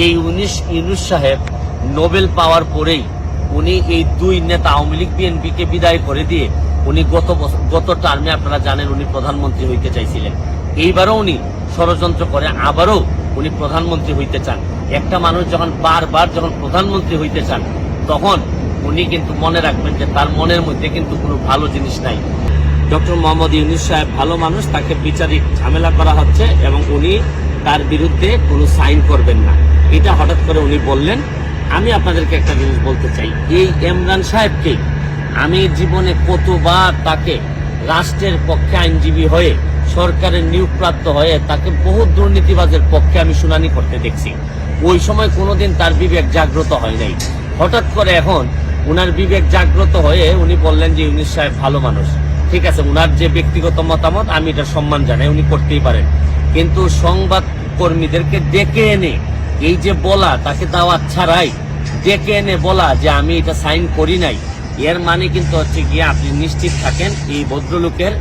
এই উনিশ ইউনুস সাহেব নোবেল পাওয়ার পরেই উনি এই দুই নেতা আওয়ামী লীগ বিএনপিকে বিদায় করে দিয়ে উনি গত গত টার্মে আপনারা জানেন উনি প্রধানমন্ত্রী হইতে চাইছিলেন। এইবারও উনি ষড়যন্ত্র করে, আবারও উনি প্রধানমন্ত্রী হইতে চান। একটা মানুষ যখন বারবার যখন প্রধানমন্ত্রী হইতে চান, তখন উনি কিন্তু মনে রাখবেন যে তার মনের মধ্যে কিন্তু কোনো ভালো জিনিস নাই। ডক্টর মোহাম্মদ ইউনুস সাহেব ভালো মানুষ, তাকে বিচারিক ঝামেলা করা হচ্ছে এবং উনি তার বিরুদ্ধে কোনো সাইন করবেন না। এটা হঠাৎ করে উনি বললেন, আমি আপনাদেরকে একটা জিনিস বলতে চাই। এই ইমরান সাহেবকে আমি জীবনে কতবার তাকে রাষ্ট্রের পক্ষে আইনজীবী হয়ে, সরকারের নিয়োগপ্রাপ্ত হয়ে, তাকে বহু দুর্নীতিবাজের পক্ষে আমি শুনানি করতে দেখছি। ওই সময় কোনোদিন তার বিবেক জাগ্রত হয় নাই। হঠাৎ করে এখন উনার বিবেক জাগ্রত হয়ে উনি বললেন যে, ইউনিস সাহেব ভালো মানুষ। ঠিক আছে, উনার যে ব্যক্তিগত মতামত, আমি এটা সম্মান জানাই, উনি করতেই পারেন। কিন্তু সংবাদ কর্মীদেরকে ডেকে এনে এই যে বলা, তাকে দাওয়াত ছাড়াই ডেকে এনে বলা যে আমি এটা সাইন করি নাই। এর মানে কিন্তু হচ্ছে গিয়ে আপনি নিশ্চিত থাকেন এই ভদ্রলোকের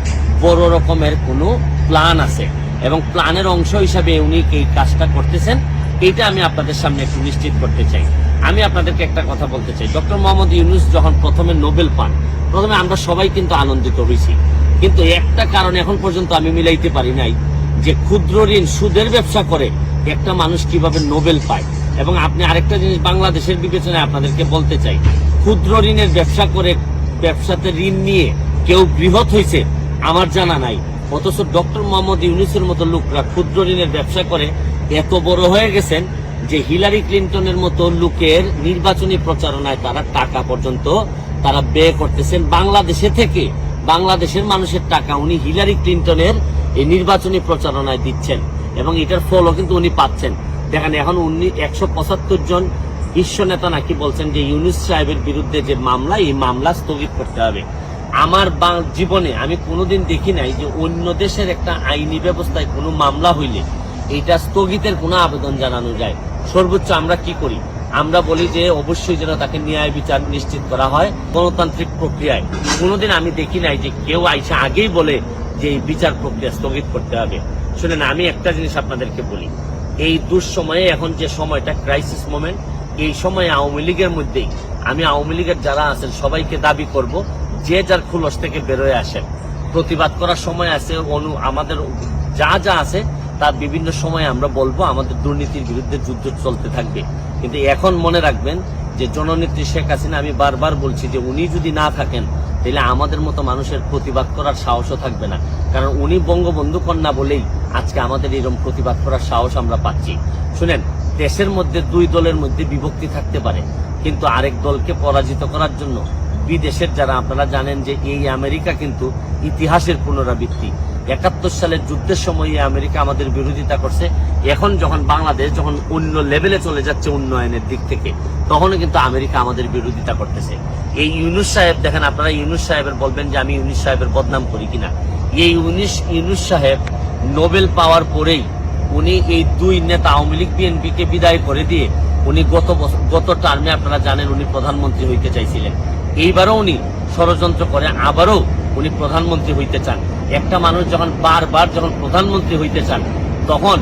বড় রকমের কোনো প্ল্যান আছে। এবং প্ল্যানের অংশ হিসাবে উনি এই কাজটা করতেছেন। এইটা আমি আপনাদের সামনে একটু নিশ্চিত করতে চাই। আমি আপনাদেরকে একটা কথা বলতে চাই। ডক্টর মোহাম্মদ ইউনুস যখন প্রথমে নোবেল পান, প্রথমে আমরা সবাই কিন্তু আনন্দিত হয়েছি। কিন্তু একটা কারণ এখন পর্যন্ত আমি মিলাইতে পারি নাই যে ক্ষুদ্র ঋণ সুদের ব্যবসা করে একটা মানুষ কীভাবে নোবেল পায়। এবং আপনি আরেকটা জিনিস বাংলাদেশের বিবেচনায় আপনাদেরকে বলতে চাই। ক্ষুদ্র ঋণের ব্যবসা করে ব্যবসাতে ঋণ নিয়ে কেউ বৃহৎ হয়েছে, আমার জানা নাই। অথচ ডক্টর মোহাম্মদ ইউনুসের মতো লোকরা ক্ষুদ্র ঋণের ব্যবসা করে এত বড় হয়ে গেছেন যে হিলারি ক্লিন্টনের মতো লোকের নির্বাচনী প্রচারণায় তারা টাকা পর্যন্ত তারা ব্যয় করতেছেন। বাংলাদেশে থেকে বাংলাদেশের মানুষের টাকা উনি হিলারি ক্লিন্টনের এই নির্বাচনী প্রচারণায় দিচ্ছেন। এবং এটার ফলও কিন্তু উনি পাচ্ছেন। দেখেন, এখন উনি একশো পঁচাত্তর জন বিশ্ব নেতা নাকি বলছেন যে ইউনুস সাহেবের বিরুদ্ধে যে মামলা, এই মামলা স্থগিত করতে হবে। আমার জীবনে আমি কোনোদিন দেখি নাই যে অন্য দেশের একটা আইনি ব্যবস্থায় কোনো মামলা হইলে এটা স্থগিতের কোনো আবেদন জানানো যায়। সর্বোচ্চ আমরা কি করি? আমরা বলি যে অবশ্যই যেন তাকে ন্যায় বিচার নিশ্চিত করা হয় গণতান্ত্রিক প্রক্রিয়ায়। কোনোদিন আমি দেখি নাই যে কেউ আইসা আগেই বলে যে এই বিচার প্রক্রিয়া স্থগিত করতে হবে। শুনেন, আমি একটা জিনিস আপনাদেরকে বলি। এই দুঃসময়ে এখন যে সময়টা ক্রাইসিস মোমেন্ট এই সময়ে আওয়ামী লীগের মধ্যেই আমি আওয়ামী লীগের যারা আছেন, সবাইকে দাবি করব, যে যার খুলস থেকে বেরোয় আসেন। প্রতিবাদ করার সময় আছে, অনু, আমাদের যা যা আছে, তার বিভিন্ন সময় আমরা বলব, আমাদের দুর্নীতির বিরুদ্ধে যুদ্ধ চলতে থাকবে। কিন্তু এখন মনে রাখবেন যে জননেত্রী শেখ হাসিনা, আমি বারবার বলছি যে উনি যদি না থাকেন তাহলে আমাদের মতো মানুষের প্রতিবাদ করার সাহসও থাকবে না। কারণ উনি বঙ্গবন্ধু কন্যা বলেই আজকে আমাদের এরকম প্রতিবাদ করার সাহস আমরা পাচ্ছি। শুনেন, দেশের মধ্যে দুই দলের মধ্যে বিভক্তি থাকতে পারে, কিন্তু আরেক দলকে পরাজিত করার জন্য বিদেশের যারা, আপনারা জানেন যে এই আমেরিকা কিন্তু ইতিহাসের পুনরাবৃত্তি। একাত্তর সালের যুদ্ধের সময় আমেরিকা আমাদের বিরোধিতা করছে। এখন যখন বাংলাদেশ যখন অন্য লেভেলে চলে যাচ্ছে উন্নয়নের দিক থেকে, তখনও কিন্তু আমেরিকা আমাদের বিরোধিতা করতেছে। এই ইউনুস সাহেব, দেখেন আপনারা, ইউনুস সাহেবের বলবেন যে আমি ইউনুস সাহেবের বদনাম করি কিনা। এই ইউনুস ইউনুস সাহেব নোবেল পাওয়ার পরেই উনি এই দুই নেতা, আওয়ামী লীগ, বিএনপিকে বিদায় করে দিয়ে উনি গত গত টার্মে আপনারা জানেন উনি প্রধানমন্ত্রী হইতে চাইছিলেন। এইবারও উনি ষড়যন্ত্র করে, আবারও উনি প্রধানমন্ত্রী হইতে চান। একটা মানুষ যখন বারবার যখন প্রধানমন্ত্রী হইতে চান, তখন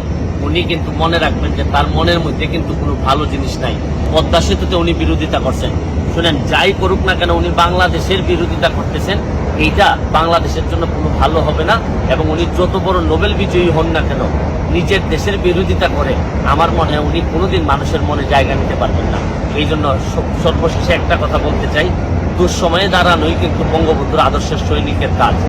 উনি কিন্তু মনে রাখবেন যে তার মনের মধ্যে কিন্তু কোনো ভালো জিনিস নাই। পদ্মা সেতুতে উনি বিরোধিতা করছেন। শুনেন, যাই করুক না কেন, উনি বাংলাদেশের বিরোধিতা করতেছেন। এইটা বাংলাদেশের জন্য কোনো ভালো হবে না এবং উনি যত বড় নোবেল বিজয়ী হন না কেন, নিজের দেশের বিরোধিতা করে আমার মনে হয় উনি কোনোদিন মানুষের মনে জায়গা নিতে পারবেন না। এই জন্য সর্বশেষে একটা কথা বলতে চাই, দুঃসময়ে দাঁড়ানোই কিন্তু বঙ্গবন্ধুর আদর্শের সৈনিকের কাজ।